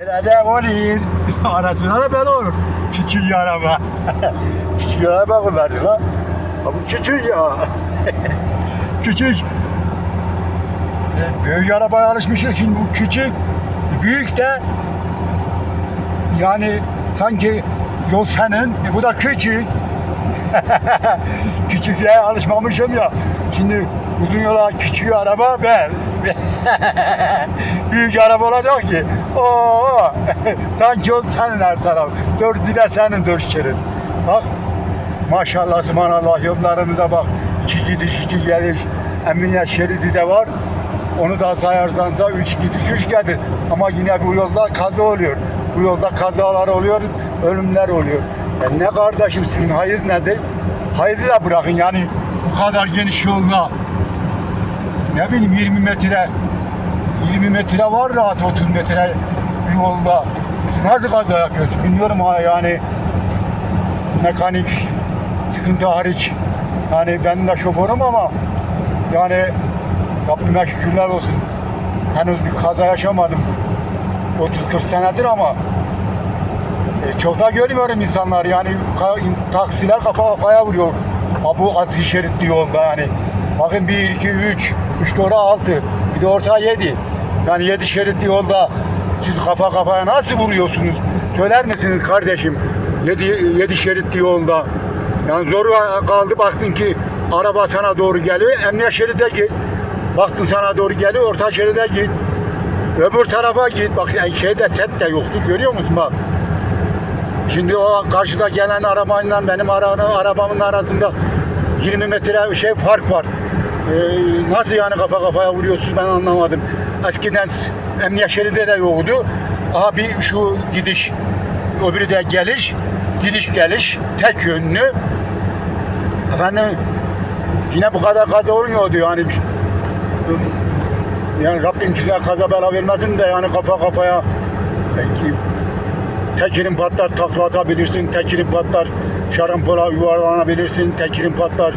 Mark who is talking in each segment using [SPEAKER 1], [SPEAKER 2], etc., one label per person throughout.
[SPEAKER 1] Nerede olur? Arasına da ben olur. Küçük araba. küçük araba kullanıyor lan. Bu küçük ya. küçük. E, büyük arabaya alışmışız şimdi bu küçük. Büyük de yani sanki yol senin, e, bu da küçük. Küçüklüğe alışmamışım ya. Şimdi uzun yola küçük araba ben. Büyük araba olacak ki. Oo, sanki o senin her taraf. Dört dile senin dört şerit. Bak maşallah subhanallah yollarımıza bak. İki gidiş iki geliş. Emniyet şeridi de var. Onu da sayarsansa üç gidiş üç gelir. Ama yine bu yolda kaza oluyor. Bu yolda kazalar oluyor, ölümler oluyor. E ne kardeşim sizin hayız nedir? Hayızı da bırakın yani bu kadar geniş yolda. Ne bileyim 20 metre 20 metre var rahat 30 metre yolda. Nasıl kaza yapıyorsunuz bilmiyorum ha yani mekanik sıkıntı hariç. Yani ben de şoförüm ama yani Rabbime şükürler olsun. Henüz bir kaza yaşamadım. 30-40 senedir ama e, çok da görmüyorum insanlar yani ka- taksiler kafa kafaya vuruyor. Ha, bu altı şeritli yolda yani. Bakın 1, 2, 3, 3 doğru 6, bir de orta 7. Yani 7 şeritli yolda siz kafa kafaya nasıl vuruyorsunuz? Söyler misiniz kardeşim? 7, 7 şeritli yolda. Yani zor kaldı baktın ki araba sana doğru geliyor. Emniyet şeride git. Baktın sana doğru geliyor. Orta şeride git. Öbür tarafa git. Bak yani şeyde set de yoktur. Görüyor musun bak? Şimdi o karşıda gelen arabayla benim ara, arabamın arasında 20 metre şey fark var. Ee, nasıl yani kafa kafaya vuruyorsunuz ben anlamadım. Eskiden emniyet şeridi de yoktu. Aha bir şu gidiş, öbürü de geliş, gidiş geliş tek yönlü. Efendim yine bu kadar kaza olmuyordu yani. Yani Rabbim size kaza bela vermesin de yani kafa kafaya tekirin patlar takla atabilirsin, tekirin patlar şarampola yuvarlanabilirsin, tekirin patlar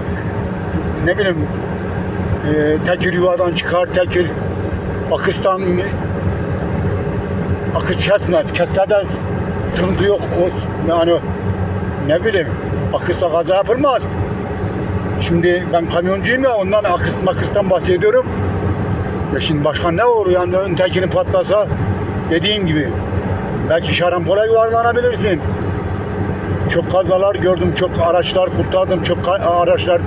[SPEAKER 1] ne bileyim e, tekir yuvadan çıkar, tekir akıştan akış kesmez. Kesse de sıkıntı yok. O, yani ne bileyim akışta kaza yapılmaz. Şimdi ben kamyoncuyum ya ondan akış makıstan bahsediyorum. Ya şimdi başka ne olur yani ön tekini patlasa dediğim gibi belki şarampola yuvarlanabilirsin. Çok kazalar gördüm, çok araçlar kurtardım, çok araçlar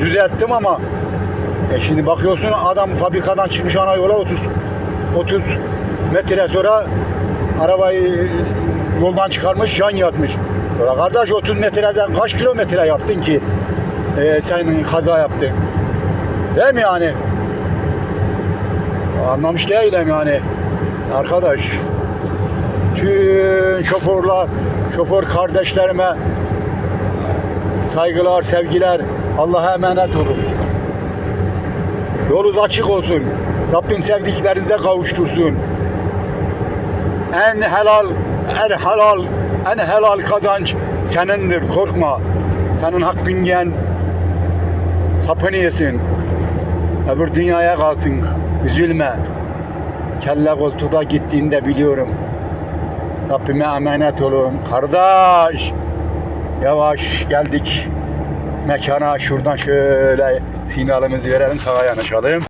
[SPEAKER 1] düzelttim ama e şimdi bakıyorsun adam fabrikadan çıkmış ana yola 30 30 metre sonra arabayı yoldan çıkarmış yan yatmış. Ya kardeş 30 metreden kaç kilometre yaptın ki e, sen kaza yaptın? Değil mi yani? Anlamış değilim yani. Arkadaş tüm şoförler, şoför kardeşlerime saygılar, sevgiler. Allah'a emanet olun. Yolunuz açık olsun. Rabbim sevdiklerinize kavuştursun. En helal, en helal, en helal kazanç senindir. Korkma. Senin hakkın yen sapını yesin. Öbür dünyaya kalsın. Üzülme. Kelle koltuğda gittiğinde biliyorum. Rabbime emanet olun. Kardeş. Yavaş geldik mekana. Şuradan şöyle sinyalimizi verelim sağa yanaşalım.